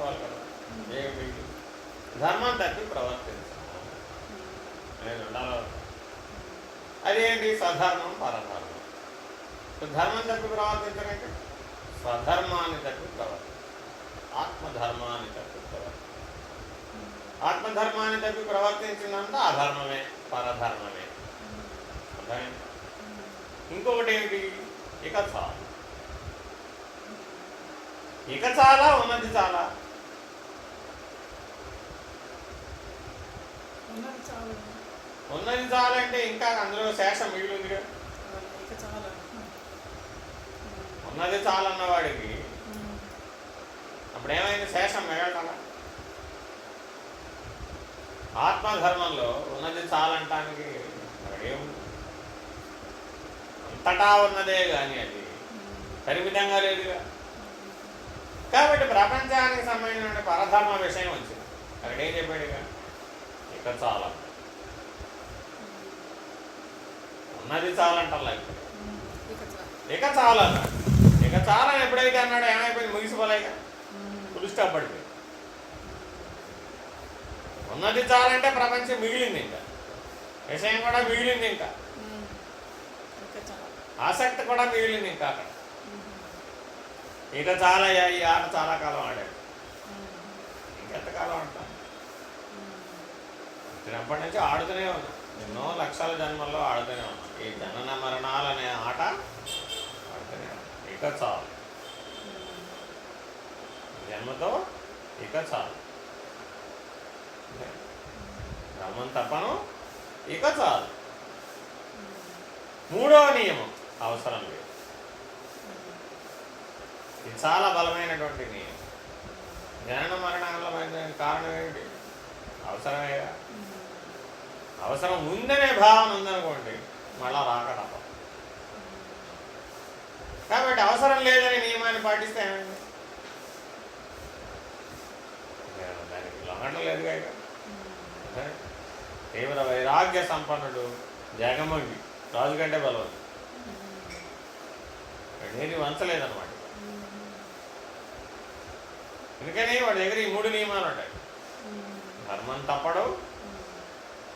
చెప్పుకోవాలి కదా ఏమిటి ధర్మం తప్పి ప్రవర్తించాలి నేను ఉండాలి అదేంటి సధర్మం పరధర్మం ధర్మం తప్పి ప్రవర్తించడంటే స్వధర్మాన్ని తప్పి ప్రవర్తించాలి ఆత్మధర్మాన్ని తప్పి ప్రవర్తించాలి ఆత్మధర్మాన్ని తప్పి ప్రవర్తించినంత అధర్మమే పరధర్మమే అర్థమైందా? ఇంకొకటి ఏంటి? ఇక చాలు. ఇక చాలా ఉన్నది చాలా. ఉన్నది ఉన్నది చాలంటే ఇంకా అందులో శేషం మిగిలి ఉందిగా ఉన్నది చాలన్న వాడికి అప్పుడేమైంది? శేషం మిగలటలా ఆత్మధర్మంలో ఉన్నది చాలంటానికి అక్కడ అంతటా ఉన్నదే కానీ అది పరిమితంగా లేదుగా. కాబట్టి ప్రపంచానికి సంబంధించిన పరధర్మ విషయం వచ్చింది. అక్కడేం చెప్పాడుగా? ఇక చాలా. ఉన్నది చాలంటారు ఇక చాలా ఇక చాలా ఎప్పుడైతే అన్నాడు ఏమైపోయింది? ముగిసిపోలేక ఫుల్ స్టాప్ పడిపోయింది. ఉన్నది చాలంటే ప్రపంచం మిగిలింది ఇంకా. విషయం కూడా మిగిలింది ఇంకా. ఆసక్తి కూడా మిగిలింది ఇంకా అక్కడ. ఇక చాలా ఈ ఆట చాలా కాలం ఆడాడు. ఇంకెంతకాలం అంటాం చిన్నప్పటి నుంచి ఆడుతూనే ఉన్నాం. ఎన్నో లక్షల జన్మల్లో ఆడుతూనే ఉన్నాం. ఈ జనన మరణాలు అనే ఆట ఆడుతూనే ఉన్నాం. ఇక చాలు. జన్మతో ఇక చాలు. క్రమం తప్పను ఇక చాలు. మూడవ నియమం అవసరం లేదు. ఇది చాలా బలమైనటువంటి నియమం. జనన మరణాల కారణం ఏంటి? అవసరమేగా. అవసరం ఉందనే భావన ఉందనుకోండి మళ్ళా రాకడం? కాబట్టి అవసరం లేదనే నియమాన్ని పాటిస్తే ఏమైంది? దానికి లొంగటం లేదుగా ఇక. తీవ్ర వైరాగ్య సంపన్నుడు జగమంగి రాజు కంటే బలవంతుడు ఏది వంచలేదన్నమాట ఎందుకని? వాడి దగ్గర ఈ మూడు నియమాలు ఉంటాయి. ధర్మం తప్పడు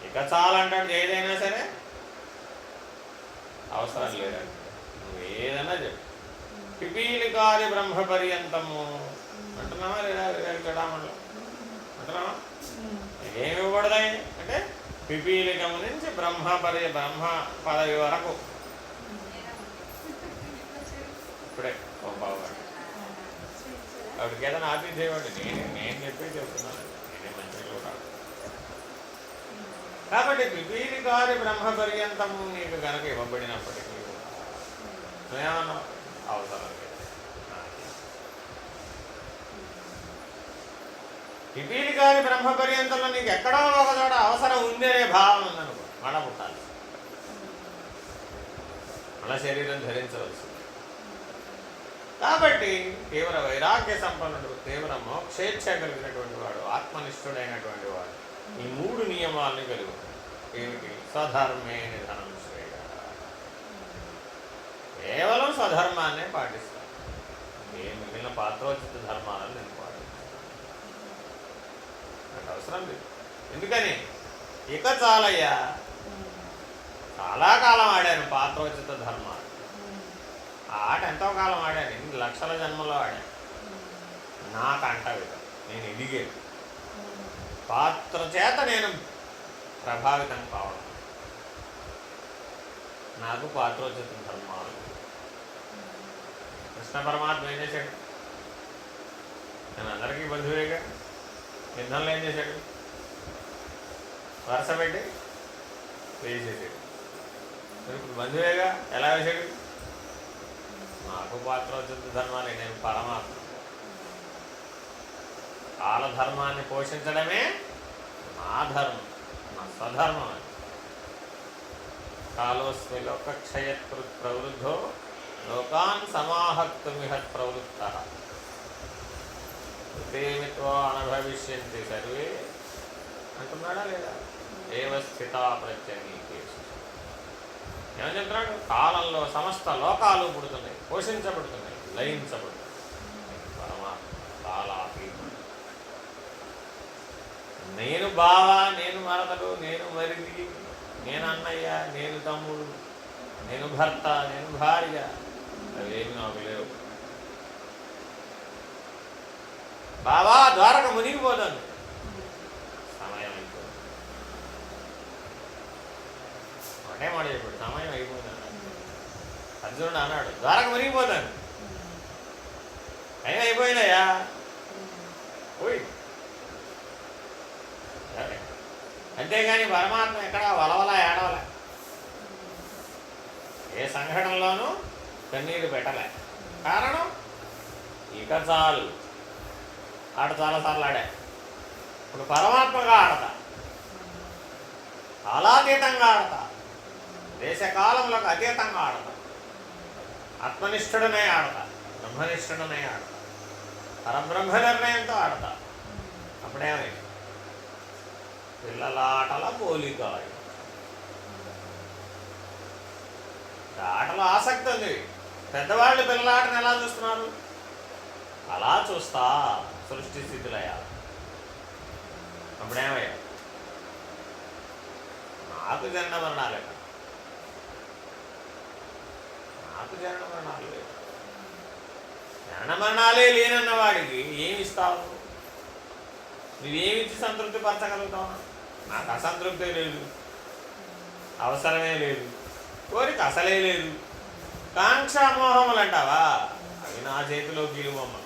ఇక చాలంటాడు ఏదైనా సరే. అవసరం లేదండి నువ్వు ఏదైనా చెప్పు. పిపీలికారి బ్రహ్మ పర్యంతము. అంటున్నావా లేదా వివేకడామంలో అంటున్నావా? ఏమి ఇవ్వబడదాయి అంటే పిపీలికము నుంచి బ్రహ్మ పర్య బ్రహ్మ పదవి వరకు. ఇప్పుడే ఓ బాబు. ఆవిడకి ఏదైనా చేయమండి నేను నేను చెప్పి చెప్తున్నాను నేనే మంచిగా కాదు కాబట్టి పిపీలికారి బ్రహ్మ పర్యంతము నీకు కనుక ఇవ్వబడినప్పటికీ ప్రయాణం అవసరం లేదు. పిపీలికారి బ్రహ్మ పర్యంతంలో నీకు ఎక్కడో ఒక చోట అవసరం ఉంది అనే భావం ఉందనుకో మళ్ళా పుట్టాలి. మళ్ళా శరీరం ధరించవలసింది కాబట్టి తీవ్ర వైరాగ్య సంపన్నుడు తీవ్ర మోక్షేచ్ఛ కలిగినటువంటి వాడు ఆత్మనిష్ఠుడైనటువంటి వాడు ఈ మూడు నియమాలని కలిగి ఉంటాయి. ఏమిటి? స్వధర్మే నిధనం శ్రేయ. కేవలం స్వధర్మాన్నే పాటిస్తాను ఏ మిగిలిన పాత్రోచిత ధర్మాలను నేను పాటిస్తాను. నాకు అవసరం లేదు. ఎందుకని? ఇక చాలయ్యా. చాలా కాలం ఆడాను పాత్రోచిత ధర్మాలు. ఆట ఎంతో కాలం ఆడాను. ఎన్ని లక్షల జన్మలో ఆడాను. నాకు విధం. నేను ఎదిగేది పాత్ర చేత నేను ప్రభావితం కావడం. నాకు పాత్రోచిత ధర్మాలు. కృష్ణ పరమాత్మ ఏం చేశాడు? నేను అందరికీ బంధువేగా. యుద్ధంలో ఏం చేశాడు? వరుస పెట్టి వేసేసాడు ఇప్పుడు బంధువేగా ఎలా వేసాడు నాకు పాత్రోచిత ధర్మాలే నేను పరమాత్మ. కాలధర్మాన్ని పోషించడమే నా ధర్మం నా స్వధర్మం అది. కాలోస్మి లోకక్షయత్ ప్రవృద్ధో లోకాన్ సమాహక్తుమిహత్ ప్రవృత్త. తేమిత్వా అనుభవిష్యంతి సర్వే. అంటున్నాడా లేదా? ఏవ స్థితా ప్రత్యనీకేషు. ఏమని చెప్తున్నాడు? కాలంలో సమస్త లోకాలు పుడుతున్నాయి పోషించబడుతున్నాయి లయించబడుతున్నాయి పరమాత్మ కాలాతీతుడు నేను బావ నేను మరదలు నేను మరిది నేను అన్నయ్య నేను తమ్ముడు నేను భర్త నేను భార్య. అవేమి నాకు లేవు. బావా ద్వారక మునిగిపోతాను సమయం అయిపోయింది. ఒకటే మాట చెప్పాడు సమయం అన్నాడు. అర్జునుడు అన్నాడు ద్వారక మునిగిపోతాను అయినా అయిపోయినాయా పోయి అంతేగాని పరమాత్మ ఎక్కడ వలవల ఏడవలే. ఏ సంఘటనలోనూ కన్నీరు పెట్టలే. కారణం? ఇక చాలు. ఆట చాలాసార్లు ఆడా. ఇప్పుడు పరమాత్మగా ఆడతా. కాలాతీతంగా ఆడతా. దేశకాలములకు అతీతంగా ఆడతా. ఆత్మనిష్ఠుడనే ఆడతా. బ్రహ్మనిష్ఠుడనే ఆడతా. పరబ్రహ్మ నిర్ణయంతో ఆడతా. అప్పుడేమైంది? పిల్లలాటల పోలిక ఆటలో ఆసక్తి ఉంది. పెద్దవాళ్ళు పిల్లలాటను ఎలా చూస్తున్నారు? అలా చూస్తా సృష్టి స్థితిలయ్యా అప్పుడేమయ్యా? నాకు జనన మరణాలే నాకు జనన మరణాలు లేవు. మరణాలే లేనన్న వాడికి ఏమి ఇస్తావు? నువ్వేమిచ్చి సంతృప్తి పరచగలుగుతావు? నాకు అసంతృప్తే లేదు. అవసరమే లేదు. కోరిక అసలే లేదు. కాంక్ష మోహములు అంటావా అవి నా చేతిలో గీలుబొమ్మ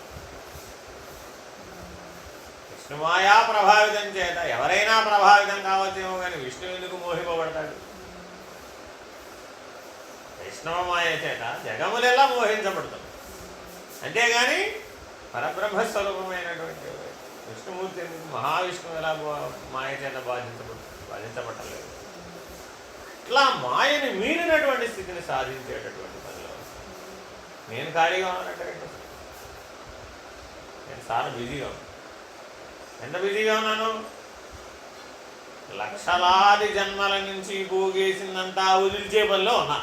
విష్ణుమాయా ప్రభావితం చేత ఎవరైనా ప్రభావితం కావచ్చేమో కానీ విష్ణు ఎందుకు మోహింపబడతాడు? వైష్ణవమాయ చేత జగములెల్లా మోహించబడుతుంది. అంతేగాని పరబ్రహ్మ స్వరూపమైనటువంటి విష్ణుమూర్తి ఎందుకు మహావిష్ణువు ఎలా మాయ చేత బాధించబడు బాధించబట్టలేదు. ఇట్లా మాయని మీరినటువంటి స్థితిని సాధించేటటువంటి పనిలో నేను ఖాళీగా ఉన్నానంటే నేను చాలా బిజీగా ఉన్నాను. ఎంత బిజీగా ఉన్నాను? లక్షలాది జన్మల నుంచి పోగేసిందంతా వదిలిచే పనిలో ఉన్నా.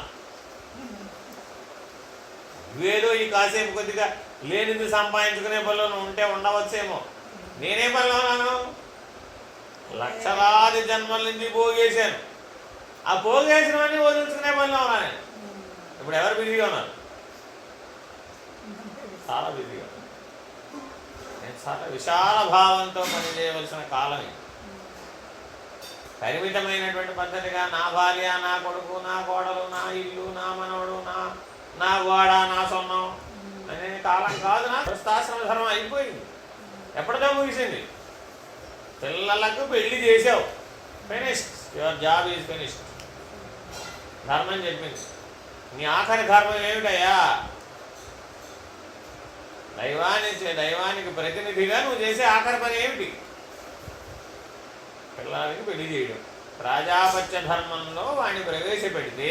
నువ్వేదో ఈ కాసేపు కొద్దిగా లేనిది సంపాదించుకునే పనిలో ఉంటే ఉండవచ్చేమో. నేనే పనిలో ఉన్నాను? లక్షలాది జన్మల నుంచి పోగేశాను. ఆ పోగేసినవన్నీ వదిలించుకునే పనిలో ఉన్నాను ఇప్పుడు ఎవరు బిజీగా ఉన్నారు? చాలా బిజీగా నేను చాలా విశాల భావంతో పనిచేయవలసిన కాలం ఇది. పరిమితమైనటువంటి పద్ధతిగా నా భార్య నా కొడుకు నా కోడలు నా ఇల్లు నా మనవడు నా నా గోడ నా సొన్నం అనే కాలం కాదు నా. ప్రస్థాశ్రమ ధర్మం అయిపోయింది. ఎప్పటిదో ముగిసింది? పిల్లలకు పెళ్ళి చేసావు finished your job is finished ధర్మం చెప్పింది. నీ ఆఖరి ధర్మం ఏమిటయ్యా? దైవానికి దైవానికి ప్రతినిధిగా నువ్వు చేసే ఆఖరి పని ఏమిటి? పిల్లలకి పెళ్ళి చేయడం. రాజాపత్య ధర్మంలో వాడిని ప్రవేశపెడితే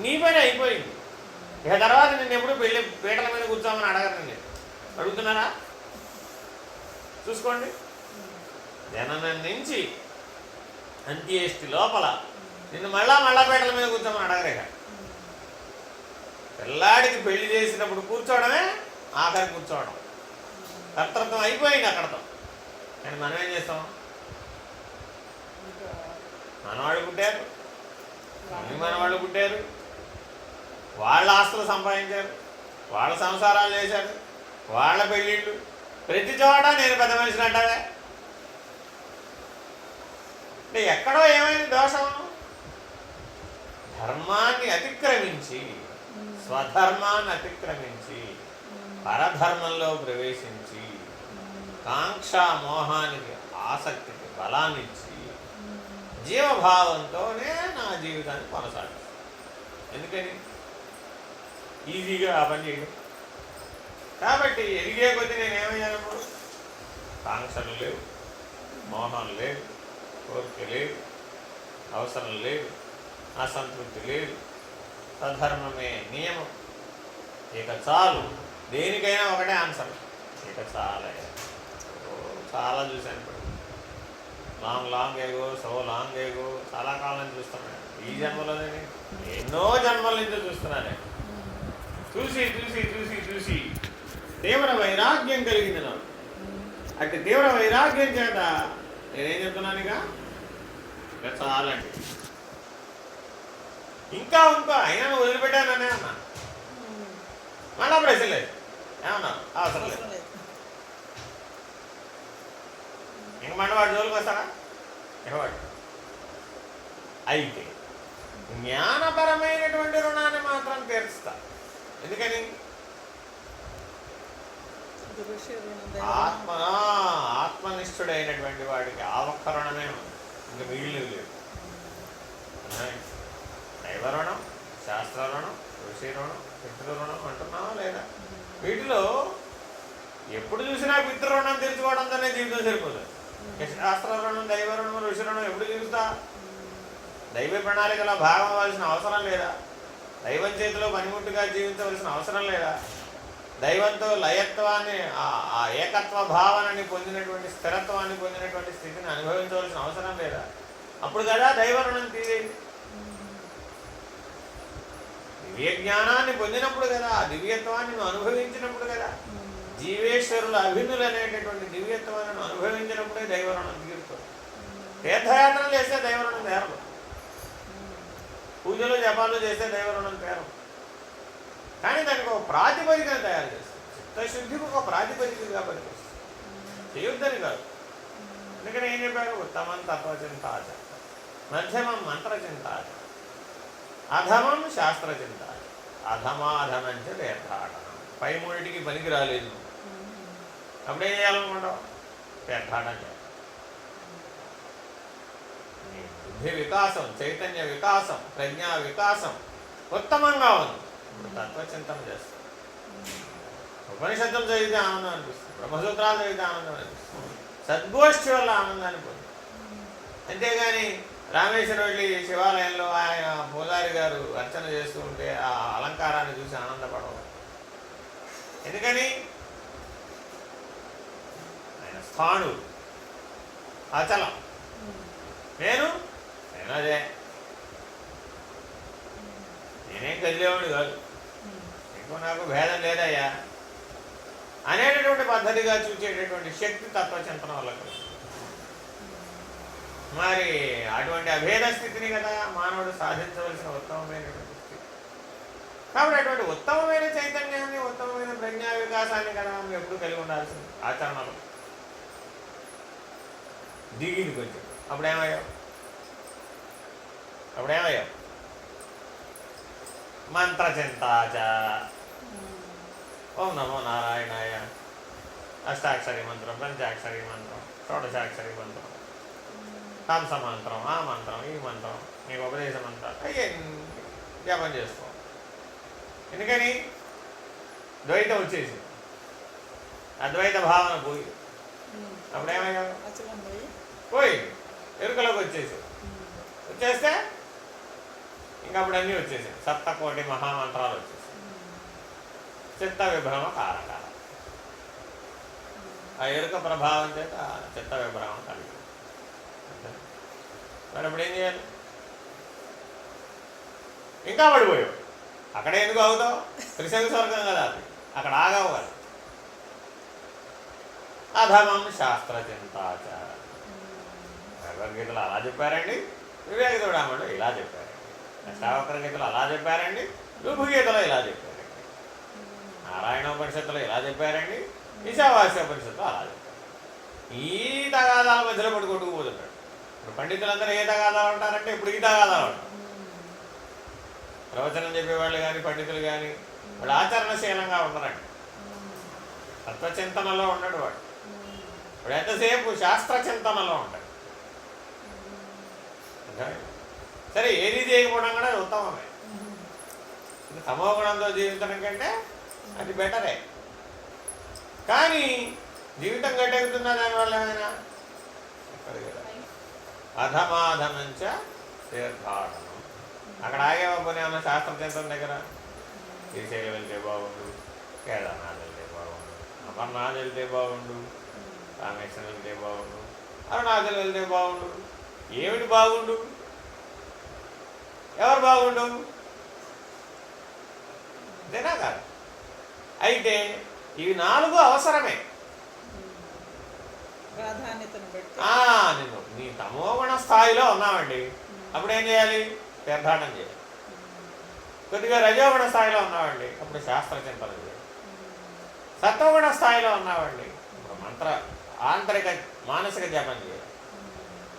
నీ పని అయిపోయింది. ఇక తర్వాత నిన్ను ఎప్పుడు పెళ్ళి పీటల మీద కూర్చోమని అడగరు నేను అడుగుతున్నారా? చూసుకోండి. జననం నుంచి అంత్యేష్టి లోపల. నిన్ను మళ్ళా మళ్ళా పీటల మీద కూర్చోమని అడగరేక పిల్లాడికి పెళ్ళి చేసినప్పుడు కూర్చోవడమే ఆఖరి కూర్చోవడం. కర్తృత్వం అయిపోయింది అక్కడతో. కానీ మనం ఏం చేస్తాం? మనవాళ్ళు పుట్టారు. మమ్మీ మనవాళ్ళు పుట్టారు. వాళ్ళ ఆస్తులు సంపాదించారు. వాళ్ళ సంసారాలు చేశారు. వాళ్ళ పెళ్ళిళ్ళు. ప్రతి చోట నేను పెద్ద మనిషిని అంటావే? అంటే ఎక్కడో ఏమైంది దోషం? ధర్మాన్ని అతిక్రమించి స్వధర్మాన్ని అతిక్రమించి పరధర్మంలో ప్రవేశించి కాంక్ష మోహానికి ఆసక్తికి బలాన్నిచ్చి జీవభావంతోనే నా జీవితాన్ని కొనసాగిస్తాను. ఎందుకని? ఈజీగా ఆ పని చేయడం. కాబట్టి ఎదిగే కొద్దీ నేనేమయ్యాను ఇప్పుడు? కాంక్షలు లేవు మోహం లేవు కోరిక లేవు అవసరం లేదు అసంతృప్తి లేదు సధర్మమే నియమం. ఇక చాలు దేనికైనా ఒకటే ఆన్సర్. ఇక చాలా. ఓ, చాలా చూశాను ఇప్పుడు. Long long ago so long ago చాలా కాలం చూస్తున్నాను ఈ జన్మలోనే ఎన్నో జన్మల నుంచి చూస్తున్నాను చూసి చూసి చూసి చూసి. తీవ్ర వైరాగ్యం కలిగింది నాకు. అటు తీవ్ర వైరాగ్యం చేత నేనేం చెప్తున్నాను ఇక? చాలండి ఇంకా ఇంకో అయినా నువ్వు వదిలిపెట్టాననే అన్నా. మళ్ళీ ప్రశ్న లేదు. ఏమన్నా? అవసరం లేదు. ఇంక మళ్ళీ వాడి జోలికి వస్తారా ఇవ్వడు అయితే జ్ఞానపరమైనటువంటి రుణాన్ని మాత్రం తీర్చుతా. ఎందుకని? ఆత్మ ఆత్మనిష్ఠుడైనటువంటి వాడికి ఆ ఒక్క రుణమే ఉంది. ఇంకా మిగిలిన లేదు. దైవ రుణం శాస్త్ర రుణం ఋషి రుణం పితృ రుణం అంటున్నావా లేదా? వీటిలో ఎప్పుడు చూసినా పితృ రుణం తీర్చుకోవడంతోనే జీవితం సరిపోతుంది శాస్త్ర రుణం దైవ రుణం ఋషి రుణం ఎప్పుడు తీరుస్తా? దైవ ప్రణాళికలో భాగం అవ్వాల్సిన అవసరం లేదా? దైవం చేతిలో పనిముట్టుగా జీవించవలసిన అవసరం లేదా? దైవంతో లయత్వాన్ని ఆ- ఏకత్వ భావనని పొందినటువంటి స్థిరత్వాన్ని పొందినటువంటి స్థితిని అనుభవించవలసిన అవసరం లేదా? అప్పుడు కదా దైవ రుణం తీరేది దివ్య జ్ఞానాన్ని పొందినప్పుడు కదా ఆ దివ్యత్వాన్ని నువ్వు అనుభవించినప్పుడు కదా. జీవేశ్వరుల అభినులు అనేటటువంటి దివ్యత్వాన్ని నువ్వు అనుభవించినప్పుడే దైవరణం తీరుతుంది తీర్థయాత్రలు చేస్తే దైవ రుణం పూజలు జపాలు చేస్తే దైవరణం రుణం కానీ దానికి ఒక ప్రాతిపదికన తయారు చేస్తుంది చిత్తశుద్ధికి ఒక ప్రాతిపదికగా పనిచేస్తుంది. చేయొద్దని కాదు. అందుకని ఏం చెప్పారు? ఉత్తమం తత్వచింతాచ మధ్యమం మంత్రచింతాచ అధమం శాస్త్రచింతాచ అధమాధమంచ తీర్థాటనం పై మూడిటికి పనికి రాలేదు అప్పుడేం చేయాలనుకుంటావు తీర్థాటం చేయాలి. బుద్ధి వికాసం చైతన్య వికాసం ప్రజ్ఞా వికాసం ఉత్తమంగా ఉంది. తత్వచింతన చేస్తాం ఉపనిషత్తులు చదివితే ఆనందం అనిపిస్తుంది. బ్రహ్మసూత్రాలు చదివితే ఆనందం అనిపిస్తుంది. సద్గోష్ఠి వల్ల ఆనందాన్ని పొంది అంతేగాని రామేశ్వరం వెళ్ళి శివాలయంలో ఆయన పూజారి గారు అర్చన చేస్తూ ఉంటే ఆ అలంకారాన్ని చూసి ఆనందపడవు. ఎందుకని? ఆయన స్థాణు అచలం నేను? నేను అదే. నేనేం కదిలేవాడు కాదు. నీకు నాకు భేదం లేదయ్యా. అనేటటువంటి పద్ధతిగా చూసేటటువంటి శక్తి తత్వచింతన వల్ల మరి అటువంటి అభేద స్థితిని కదా మానవుడు సాధించవలసిన ఉత్తమమైనటువంటి స్థితి. కాబట్టి అటువంటి ఉత్తమమైన చైతన్యాన్ని ఉత్తమమైన ప్రజ్ఞా వికాసాన్ని కదా మనం ఎప్పుడు కలిగి ఉండాల్సింది ఆచరణలో. దిగింది కొంచెం. అప్పుడేమయ్యావు? అప్పుడేమయ్యావు? మంత్రచింతాచ. ఓం నమో నారాయణాయ. అష్టాక్షరి మంత్రం పంచాక్షరి మంత్రం షోడశాక్షరి మంత్రం. హంస మంత్రం ఆ మంత్రం ఈ మంత్రం నీకు ఉపదేశ మంత్రం అవన్నీ జపం చేసుకో. ఎందుకని? ద్వైతం వచ్చేసి అద్వైత భావన పోయి. అచలం పోయి. పోయి ఎరుకలోకి వచ్చేసి వచ్చేస్తే ఇంకా అప్పుడు అన్నీ వచ్చేసాయి. సప్తకోటి మహామంత్రాలు వచ్చేసాయి. చిత్త విభ్రమ కారకాల ఆ ఎరుక ప్రభావం చేత చిత్త విభ్రమం కలిగి మరి ఇప్పుడు ఏం చేయాలి? ఇంకా పడిపోయావు. అక్కడ ఎందుకు అవుతావు త్రిశంగ స్వర్గం కదా అది. అక్కడ ఆగవు కదా అధమం శాస్త్ర చింతాచార అలా చెప్పారండి. వివేక చూడమని ఇలా చెప్పారండి. అష్టావక్ర గీతలు అలా చెప్పారండి. రుభుగీతలో ఇలా చెప్పారు. నారాయణోపనిషత్తులో ఇలా చెప్పారండి? ఈశావాస్యోపనిషత్తులో అలా చెప్పారు. ఈ తగాదాల మధ్యలో పడి కొట్టుకుపోతుంటాడు ఇప్పుడు పండితులందరూ ఏ తగాదాలు ఉంటారంటే ఇప్పుడు ఈ తగాదాలు ఉంటారు ప్రవచనం చెప్పేవాళ్ళు కానీ పండితులు కానీ వాళ్ళు ఆచరణశీలంగా ఉండరండి. తత్వచింతనలో ఉండడు వాడు. ఇప్పుడు ఎంతసేపు శాస్త్ర చింతనలో ఉంటాడు? సరే ఏది చేయకపోవడం కూడా అది ఉత్తమమే. తమో గుణంతో జీవించడం కంటే అది బెటరే. కానీ జీవితం గట్టెక్కుతుందా దానివల్ల ఏమైనా? అధమాధమంచ తీర్థాటనం. అక్కడ ఆగేవా పోనీ ఏమన్నా శాస్త్ర దగ్గర? శ్రీశైలం వెళ్తే బాగుండు కేదార్నాథ్ వెళ్తే బాగుండు అమర్నాథ్ వెళ్తే బాగుండు రామేశ్వరం వెళ్తే బాగుండు అరుణాచలం వెళ్తే బాగుండు. ఏమిటి బాగుండు? ఎవరు బాగుండు? అంతేనా కాదు. అయితే ఇవి నాలుగు అవసరమే. నిన్ను నీ తమోగుణ స్థాయిలో ఉన్నావండి. అప్పుడు ఏం చేయాలి? తీర్థాటం చేయాలి. కొద్దిగా రజోగుణ స్థాయిలో ఉన్నావండి. అప్పుడు శాస్త్ర చింతన చేయాలి. సత్వగుణ స్థాయిలో ఉన్నావండి. ఇప్పుడు మంత్ర ఆంతరిక మానసిక జపం చేయాలి.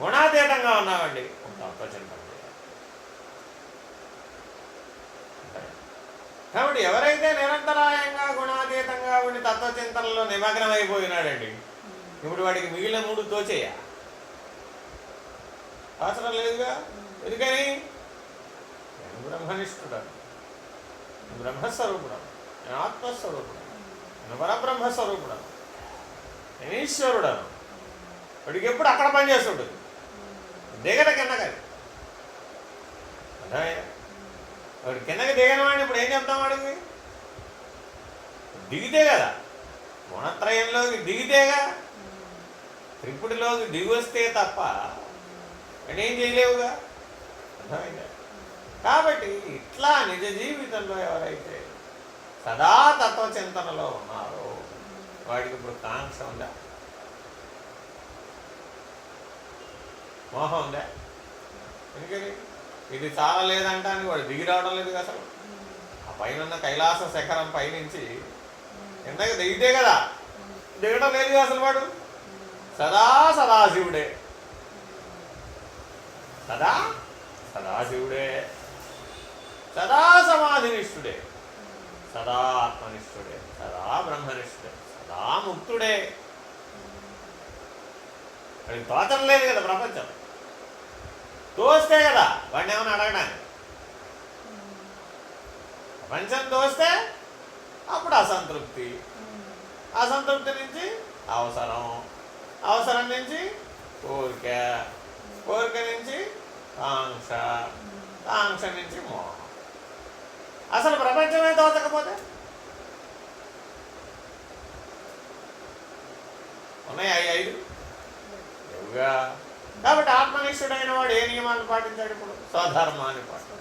గుణాతీతంగా ఉన్నామండి తత్వచింతన చేయాలి అంతే. కాబట్టి ఎవరైతే నిరంతరాయంగా గుణాతీతంగా ఉండి తత్వచింతనలో నిమగ్నమైపోయినాడండి ఇప్పుడు వాడికి మిగిలిన మూడు తోచేయ? అవసరం లేదుగా? ఎందుకని? నేను బ్రహ్మనిష్ఠుడను. నేను బ్రహ్మస్వరూపుడను. నేను ఆత్మస్వరూపుడను. నేను పరబ్రహ్మస్వరూపుడను. నేను ఈశ్వరుడను. వాడికి ఎప్పుడు అక్కడ పనిచేస్తుంటుంది దిగట కానీ అర్థమయ్యా వాడు కిందకి దిగని వాడిని ఇప్పుడు ఏం చెప్తాం వాడికి? దిగితే కదా. గుణత్రయంలోకి దిగితేగా త్రిపుడిలోకి దిగి వస్తే తప్ప ఏం చేయలేవుగా? అర్థమైందా? కాబట్టి ఇట్లా నిజ జీవితంలో ఎవరైతే సదా తత్వచింతనలో ఉన్నారో వాడికి ఇప్పుడు కాంక్ష ఉందా? మోహం ఉందా? ఎందుకని? ఇది చాలా లేదంటానికి వాడు దిగి రావడం లేదు అసలు. ఆ పైన ఉన్న కైలాస శిఖరం పైనుంచి కిందకి దిగితే కదా దిగడం లేదు అసలు వాడు. సదా సదాశివుడే. సదా సదాశివుడే. సదా సమాధినిష్ఠుడే. సదా ఆత్మనిష్ఠుడే. సదా బ్రహ్మనిష్ఠుడే. సదా ముక్తుడే. వాడికి తోచడం లేదు కదా ప్రపంచం. తోస్తే కదా వాడిని ఏమైనా అడగడానికి ప్రపంచం తోస్తే అప్పుడు అసంతృప్తి. అసంతృప్తి నుంచి అవసరం. అవసరం నుంచి కోరిక. కోరిక నుంచి కాంక్ష కాంక్ష నుంచి మోహం. అసలు ప్రపంచమే తోచకపోతే ఉన్నాయి ఐ ఐదు? లేవుగా కాబట్టి ఆత్మనిష్ఠుడైన వాడు ఏ నియమాలను పాటించాడు ఇప్పుడు? స్వధర్మాన్ని పాటించాడు.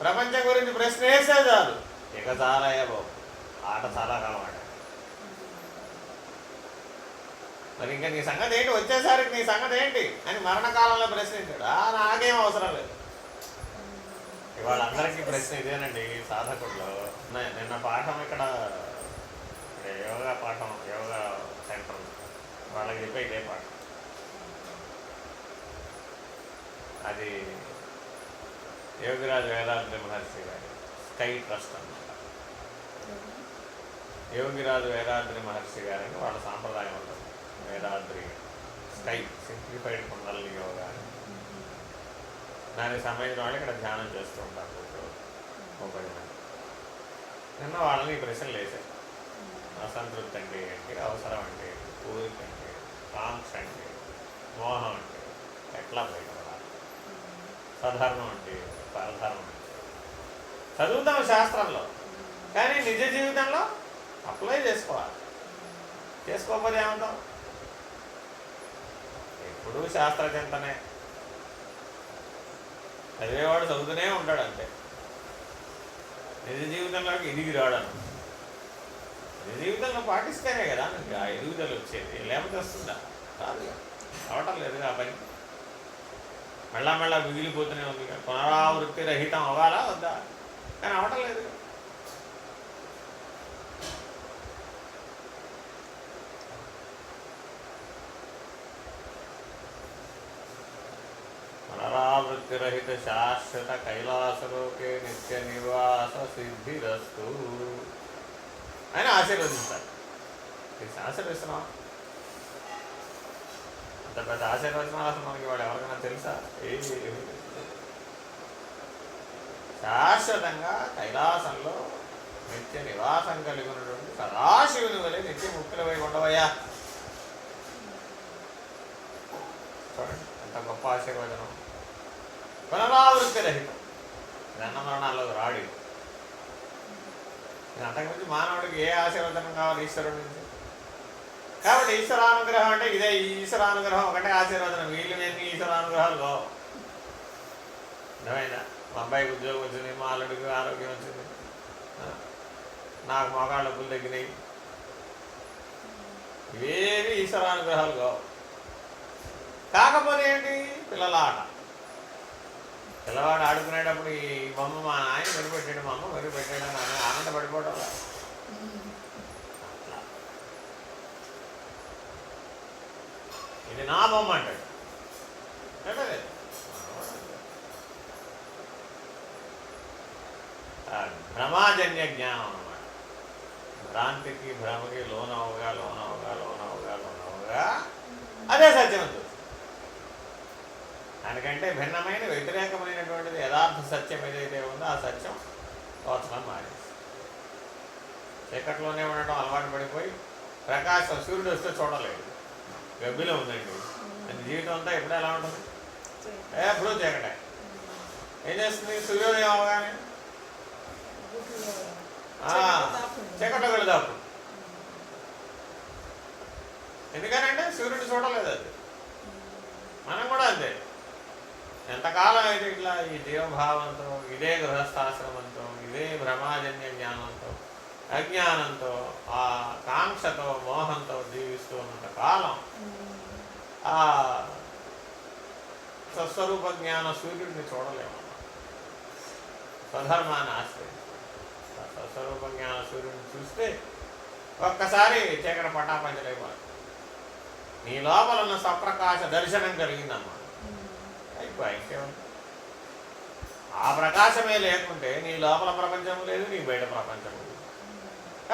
ప్రపంచం గురించి ప్రశ్న వేసే చాలు. ఇక చాలయ్యా బాబు. ఆట చాలా కలవాడు. మరి ఇంకా నీ సంగతి ఏంటి? వచ్చేసరికి నీ సంగతి ఏంటి? అని మరణకాలంలో ప్రశ్నించాడు. ఆ నాకేం అవసరం లేదు. ఇవాళ అందరికీ ప్రశ్న ఇదేనండి సాధకుల్లో నిన్న పాఠం ఇక్కడ యోగా పాఠం యోగా సెంటర్ వాళ్ళకి చెప్పే ఇదే పాఠం. అది యోగిరాజు వేదాంతి మహర్షి గారి స్కై ట్రస్ట్ అన్నమాట. యోగిరాజు వేదాద్రి మహర్షి గారని వాళ్ళ సాంప్రదాయం ఉంటుంది. వేదాద్రి స్కై సింప్లిఫైడ్ కుండలి యోగా దానికి సంబంధించిన వాళ్ళు ఇక్కడ ధ్యానం చేస్తూ ఉంటారు కూర్చో ఒక మంది నిన్న వాళ్ళని ఈ ప్రశ్నలు వేశారు. అసంతృప్తి అంటే ఏంటి? అవసరం అంటే కోరిక అంటే కాంక్ష అంటే మోహం అంటే ఎట్లా బయటపడాలి సధర్మం అంటే సాధారణం పరధర్మం చదువుతాం శాస్త్రంలో కానీ నిజ జీవితంలో అప్లై చేసుకోవాలి. చేసుకోకపోతే ఏమంటాం ఎప్పుడూ శాస్త్రచింతనే. చదివేవాడు చదువుతూనే ఉంటాడు అంతే. నిజ జీవితంలోకి ఎదిగి రాడను. నిజ జీవితంలో పాటిస్తేనే కదా నీకు ఆ ఎదుగుదల వచ్చేది. లేకపోతే వస్తుందా? కాదు రావటం అవటం లేదు ఆ పని మళ్ళా మళ్ళా మిగిలిపోతూనే ఉంది కదా. పునరావృత్తి రహితం అవ్వాలా వద్దా కానీ అవటం లేదు కదా. పునరావృత్తిరహిత శాశ్వత కైలాసలోకే నిత్య నివాస సిద్ధిరస్తు అని ఆశీర్వదిస్తారు ఆశీర్వదిస్తున్నాం అంత పెద్ద ఆశీర్వచనాలు అసలు మనకి వాడు ఎవరికైనా తెలుసా? ఏది శాశ్వతంగా కైలాసంలో నిత్య నివాసం కలిగి ఉన్నటువంటి సదాశివుని వలె నిత్య ముక్తులవై ఉండవయ్యా. చూడండి ఎంత గొప్ప ఆశీర్వచనం. పునరావృత్తి రహితం జన్మ మరణాల్లో రాడు. ఇది. అంతకుమించి మానవుడికి ఏ ఆశీర్వచనం కావాలి ఈశ్వరుడి నుంచి? కాబట్టి ఈశ్వరానుగ్రహం అంటే ఇదే ఈశ్వరానుగ్రహం ఒకటే ఆశీర్వచనం. వీళ్ళు ఎన్ని ఈశ్వరానుగ్రహాలు కావు? నిజమైందా మా అబ్బాయికి ఉద్యోగం వచ్చింది మా అల్లుడికి ఆరోగ్యం వచ్చింది. నాకు మోకాళ్ళ డబ్బులు తగ్గినాయి. ఇవేవి ఈశ్వరానుగ్రహాలు కావు. కాకపోతే ఏంటి? పిల్లల ఆట పిల్లవాడు ఆడుకునేటప్పుడు ఈ బొమ్మ మా ఆయన మెరుగుపెట్టాడు మా అమ్మ మెరుగుపెట్టాడు అని ఇది నా బొమ్మ అంటాడు. భ్రమాజన్య జ్ఞానం అనమాట భ్రాంతికి భ్రమకి లోనవుగా లోనవుగా లోనవుగా లోనవుగా అదే సత్యం దానికంటే భిన్నమైన వ్యతిరేకమైనటువంటిది యథార్థ సత్యం ఏదైతే ఉందో ఆ సత్యం తోచడం మారింది చీకట్లోనే ఉండటం అలవాటు పడిపోయి ప్రకాశం సూర్యుడు వస్తే చూడలేదు. గబ్బిలో ఉందండి. అది జీవితం అంతా ఎప్పుడు ఎలా ఉంటుంది? ఎప్పుడూ చీకటే ఏం చేస్తుంది? సూర్యోదయం అవగానే? ఆ, చీకట్లో వెళ్ళి దాపు ఎందుకనంటే సూర్యుడు చూడలేదు అది. మనం కూడా అంతే. ఎంతకాలం అయితే ఇట్లా ఈ జీవభావంతో ఇదే గృహస్థాశ్రమంతో ఇదే భ్రమాజన్య జ్ఞానంతో అజ్ఞానంతో ఆ కాంక్షతో మోహంతో జీవిస్తూ ఉన్నంత కాలం ఆ స్వస్వరూప జ్ఞాన సూర్యుడిని చూడలేము. స్వధర్మాన్ని ఆశ్రయించి ఆ స్వస్వరూప జ్ఞాన సూర్యుడిని చూస్తే ఒక్కసారి చీకటి పటాపంచలైపోయి నీ లోపల ఉన్న సప్రకాశ దర్శనం కలిగిందన్నమాట అయిపోయి ఆ ప్రకాశమే లేకుంటే నీ లోపల ప్రపంచం లేదు నీ బయట ప్రపంచం లేదు.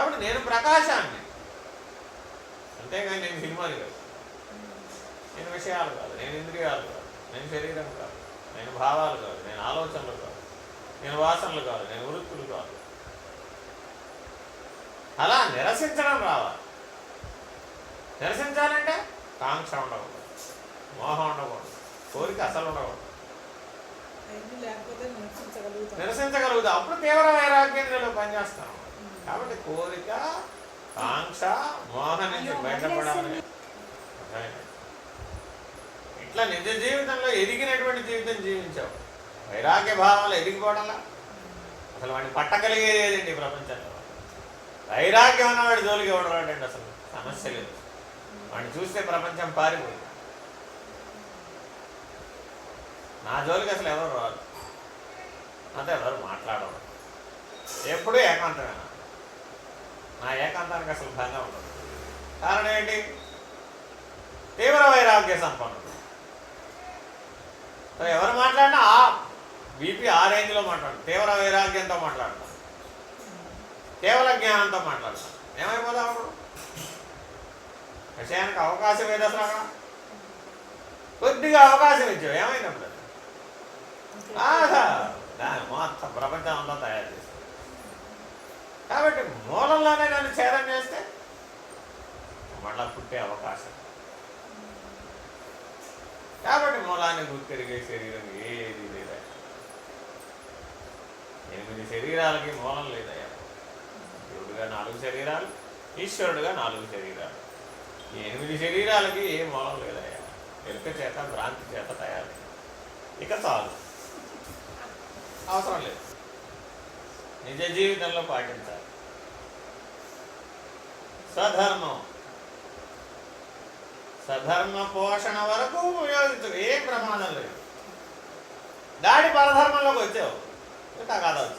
కాబట్టి నేను ప్రకాశాన్ని. అంతేగాని నేను సినిమాని కాదు. నేను విషయాలు కాదు. నేను ఇంద్రియాలు కాదు. నేను శరీరం కాదు. నేను భావాలు కాదు. నేను ఆలోచనలు కాదు. నేను వాసనలు కాదు. నేను వృత్తులు కాదు. అలా నిరసించడం రావాలి. నిరసించాలంటే కాంక్ష ఉండకూడదు. మోహం ఉండకూడదు. కోరిక అసలు ఉండకూడదు. నిరసించగలుగుతాం. అప్పుడు తీవ్ర వైరాగ్యంలో పనిచేస్తాం. కాబట్టి కోరిక కాంక్ష మోహం నుంచి బయటపడాలని అర్థమైందా? ఇట్లా నిజ జీవితంలో ఎదిగినటువంటి జీవితం జీవించావు. వైరాగ్య భావాలు ఎదిగిపోవడంలా? అసలు వాడిని పట్టగలిగేది ఏదండి ఈ ప్రపంచంలో? వైరాగ్యం ఉన్నవాడి జోలికి ఎవడు రాడండి అసలు? సమస్య లేదు. వాడిని చూస్తే ప్రపంచం పారిపోయింది. నా జోలికి అసలు ఎవరు రాదు అంతే ఎవరు మాట్లాడరు? ఎప్పుడూ ఏకాంతమేనా? నా ఏకాంతానికి అసలు భంగం ఉండదు. కారణం ఏంటి? తీవ్ర వైరాగ్య సంపన్నుడు. ఎవరు మాట్లాడినా ఆ బీపీ ఆ రేంజ్లో మాట్లాడు. తీవ్ర వైరాగ్యంతో మాట్లాడతాం. కేవల జ్ఞానంతో మాట్లాడతాం. ఏమైపోదాం అప్పుడు? విషయానికి అవకాశం ఏది అసలు అక్కడ? కొద్దిగా అవకాశం ఇచ్చావు. ఏమైనప్పుడు ఆహా, దాని మొత్తం ప్రపంచం అంతా తయారు చేస్తుంది కాబట్టి మూలంలోనే నన్ను ఛేదం చేస్తే ఉంటే అవకాశం కాబట్టి మూలాన్ని గుర్తిరిగే శరీరం ఏది లేదా? ఎనిమిది శరీరాలకి మూలం లేదయ్యా. దేవుడుగా నాలుగు శరీరాలు ఈశ్వరుడుగా నాలుగు శరీరాలు. ఈ ఎనిమిది శరీరాలకి ఏ మూలం లేదయ్యా? ఎలుక చేత భ్రాంతి చేత తయారు. ఇక చాలు. అవసరం లేదు. నిజ జీవితంలో పాటించాలి. సధర్మం సధర్మ పోషణ వరకు ఉపయోగించు ఏ ప్రమాదం లేదు. దాడి పరధర్మంలోకి వచ్చావు. ఇంకా తగాదా